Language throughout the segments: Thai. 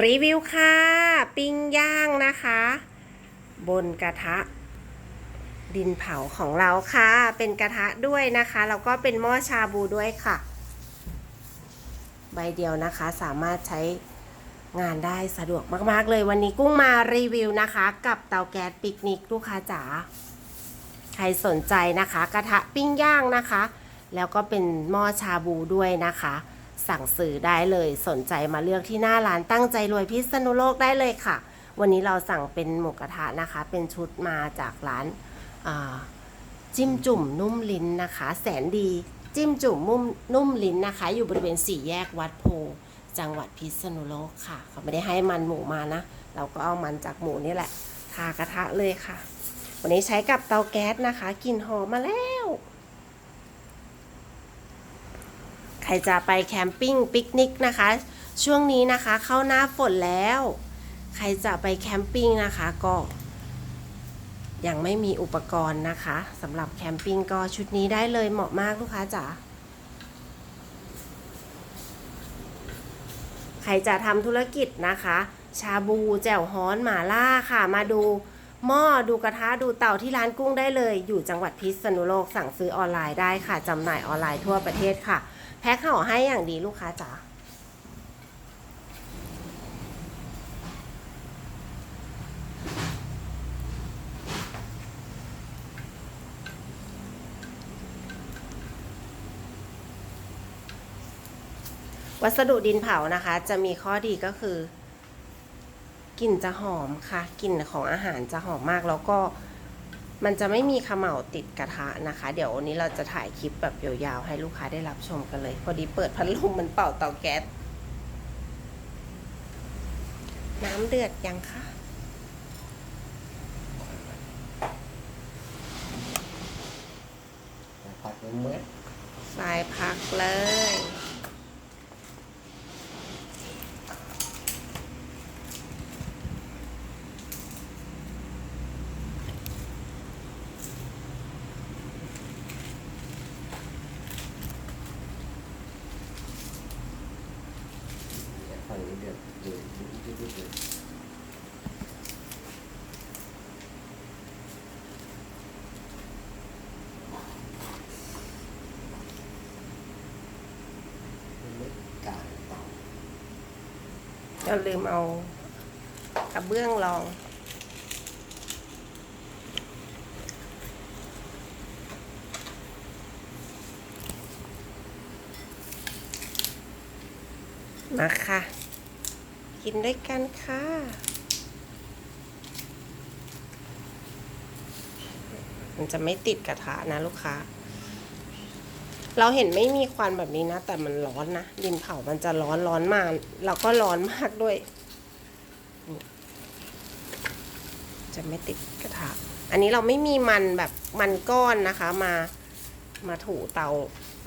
รีวิวค่ะ ปิ้งย่างนะคะ บนกระทะ ดินเผาของเราค่ะ เป็นกระทะด้วยนะคะ แล้วก็เป็นหม้อชาบูด้วยค่ะ ใบเดียวนะคะสามารถใช้งานได้สะดวกมากๆเลยวันนี้กุ้งมารีวิวนะคะ กับเตาแก๊สปิกนิกลูกค้าจ๋าใครสนใจนะคะ กระทะปิ้งย่างนะคะ แล้วก็เป็นหม้อชาบูด้วยนะคะ สั่งซื้อได้เลยสนใจมาเลือกที่หน้าร้านตั้งใจรวยพิษณุโลกได้เลยค่ะ วันนี้เราสั่งเป็นหมูกระทะนะคะ เป็นชุดมาจากร้านจิ้มจุ่มนุ่มลิ้นนะคะ แสนดีจิ้มจุ่มนุ่มนุ่มลิ้นนะคะ อยู่บริเวณสี่แยกวัดโพ จังหวัดพิษณุโลกค่ะ เขาไม่ได้ให้มันหมูมานะ เราก็เอามันจากหมูนี่แหละทากระทะเลยค่ะ วันนี้ใช้กับเตาแก๊สนะคะกลิ่นหอมมาแล้ว ใค รจะไปแคมปิ้งปิกนิกนะคะ ช่วงนี้นะคะเข้าหน้าฝนแล้ว ใครจะไปแคมปิ้งนะคะก็ยังไม่มีอุปกรณ์นะคะสำหรับแคมปิ้งก็ชุดนี้ได้เลยเหมาะมากลูกค้าจ๋าใครจะทำธุรกิจนะคะ ชาบูแจ่วฮ้อนหมาล่าค่ะมาดู หม้อดูกระทะดูเต่าที่ร้านกุ้งได้เลย อยู่จังหวัดพิษณุโลกสั่งซื้อออนไลน์ได้ค่ะจำหน่ายออนไลน์ทั่วประเทศค่ะ แพ็คห่อให้อย่างดีลูกค้าจ๋าวัสดุดินเผานะคะ จะมีข้อดีก็คือ กลิ่นจะหอมค่ะกลิ่นของอาหารจะหอมมากแล้วก็มันจะไม่มีเขม่าติดกระทะนะคะ เดี๋ยววันนี้เราจะถ่ายคลิปแบบยาวๆให้ลูกค้าได้รับชมกันเลย พอดีเปิดพัดลมมันเป่าเตาแก๊สน้ำเดือดยังคะผัดเป็นเม็ดสายพักเลย ฝั่งนี้เดือดเดือดเลางเราลืมเอากระเบื้องรองมาค่ะ กินด้วยกันค่ะมันจะไม่ติดกระทะนะลูกค้า เราเห็นไม่มีควันแบบนี้นะ แต่มันร้อนนะ ดินเผามันจะร้อนร้อนมากเราก็ร้อนมากด้วย จะไม่ติดกระทะ อันนี้เราไม่มีมันแบบมันก้อนนะคะ มามาถูเตา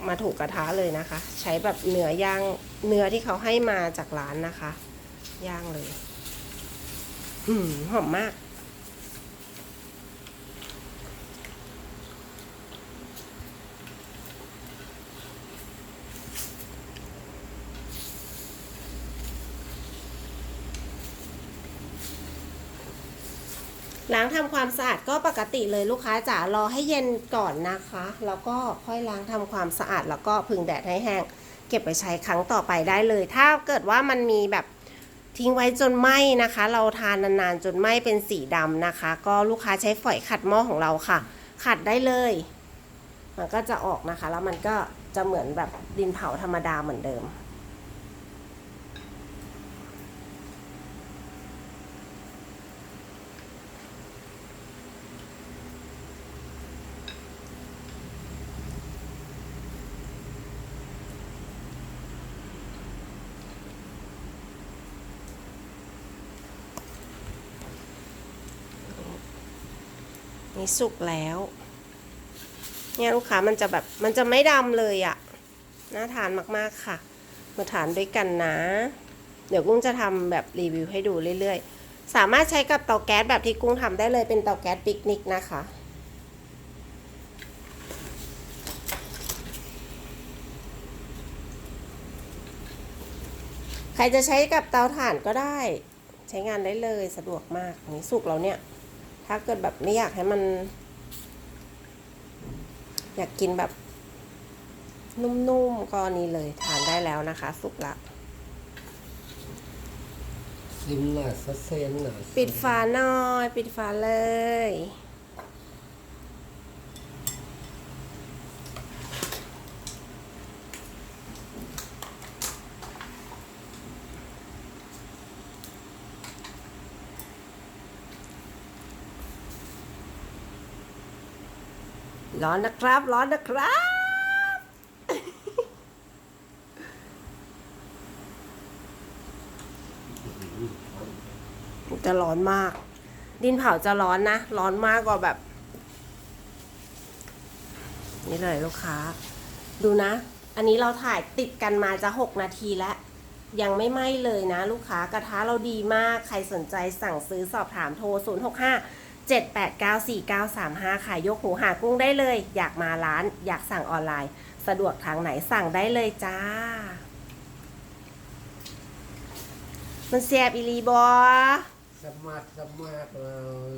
มาถูกระทะเลยนะคะ ใช้แบบเนื้อย่างเนื้อที่เขาให้มาจากร้านนะคะ ย่างเลยหืมหอมมาก ล้างทำความสะอาดก็ปกติเลยลูกค้าจ๋ารอให้เย็นก่อนนะคะ แล้วก็ค่อยล้างทำความสะอาดแล้วก็พึ่งแดดให้แห้งเก็บไปใช้ครั้งต่อไปได้เลย ถ้าเกิดว่ามันมีแบบ ทิ้งไว้จนไหม้นะคะ เราทานนานๆ จนไหม้เป็นสีดำนะคะ ก็ลูกค้าใช้ฝอยขัดหม้อของเราค่ะ ขัดได้เลย มันก็จะออกนะคะ แล้วมันก็จะเหมือนแบบดินเผาธรรมดาเหมือนเดิม นี่สุกแล้ว เนี่ยลูกค้ามันจะแบบมันจะไม่ดำเลยอะ่ะน่าทานมากๆค่ะ มาทานด้วยกันนะ เดี๋ยวกุ้งจะทำแบบรีวิวให้ดูเรื่อยๆ สามารถใช้กับเตาแก๊สแบบที่กุ้งทำได้เลยเป็นเตาแก๊สปิกนิกนะคะใครจะใช้กับเตาถ่านก็ได้ ใช้งานได้เลยสะดวกมากนนี้สุกแล้วเนี่ย ถ้าเกิดแบบไม่อยากให้มัน อยากกินแบบนุ่มๆก็นี่เลยทานได้แล้วนะคะ สุกละซิมหน่อยสักเซนหน่อยปิดฝาหน่อย ปิดฝาเลย ร้อนนะครับ ร้อนนะครับ จะร้อนมาก ดินเผาจะร้อนนะ ร้อนมากกว่าแบบ นี่เลยลูกค้า ดูนะ อันนี้เราถ่ายติดกันมาจะ6นาทีแล้ว ยังไม่ไหม้เลยนะ ลูกค้ากระทะเราดีมาก ใครสนใจสั่งซื้อสอบถามโทร 0 6 5 7 8 9 4 9 3 5ขายยกหูหากุ้งได้เลย อยากมาร้านอยากสั่งออนไลน์ สะดวกทางไหนสั่งได้เลยจ้า มันเสียบอีหลีบอ สมัครสมัครเลย